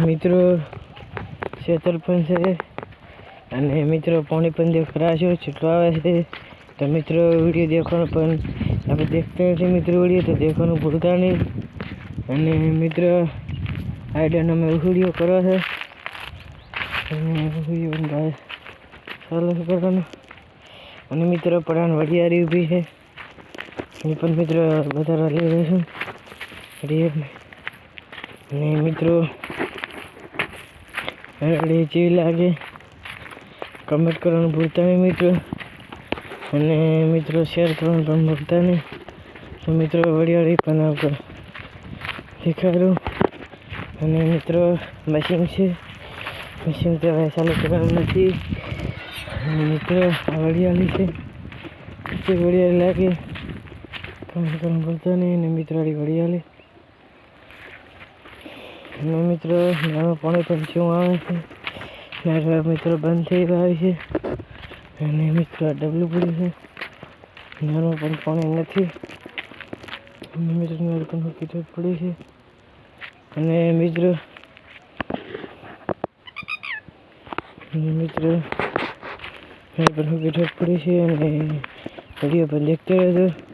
મિત્રો ખેતર પણ છે અને મિત્રો, પાણી પણ દેખ રહ્યા છો છૂટો આવે છે. તો મિત્રો, વીડિયો દેખવાનું પણ આપણે દેખતા નથી મિત્રો વીડિયો, તો દેખવાનું ભૂલતા નહીં. અને મિત્રો, આઈડિયાનો અમે વીડિયો કરો છે. અને વીડિયો અને મિત્રો પડાણ વડિયારી ઊભી છે. એ પણ મિત્રો, વધારે લઈ રેડ અને મિત્રો રેડી જેવી લાગે. કમેન્ટ કરવાનું ભૂલતા નહીં મિત્રો. અને મિત્રો શેર કરવાનું પણ ભૂલતા નહીં. તો મિત્રો વડિયાળી પણ આવતો દેખાડું. અને મિત્રો મશીન છે. મશીન તો ચાલુ કરવાનું નથી. મિત્રો આ વડિયાળી છે. તે વડિયાળી લાગે? કમેન્ટ કરવાનું ભૂલતા નહીં. અને મિત્રો વડિયાળી અને મિત્રો નાના પાણી શું આવે છે. ત્યારે મિત્રો બંધ થઈ ગયા છે. અને મિત્રો ડબલું પડ્યું છે. નાનું પણ પાણી નથી. મિત્રો નાનું પણ હકીકત પડી છે. અને મિત્રો મિત્રો પણ હકીકત પડી છે. અને વીડિયો પણ દેખતે રહેજો.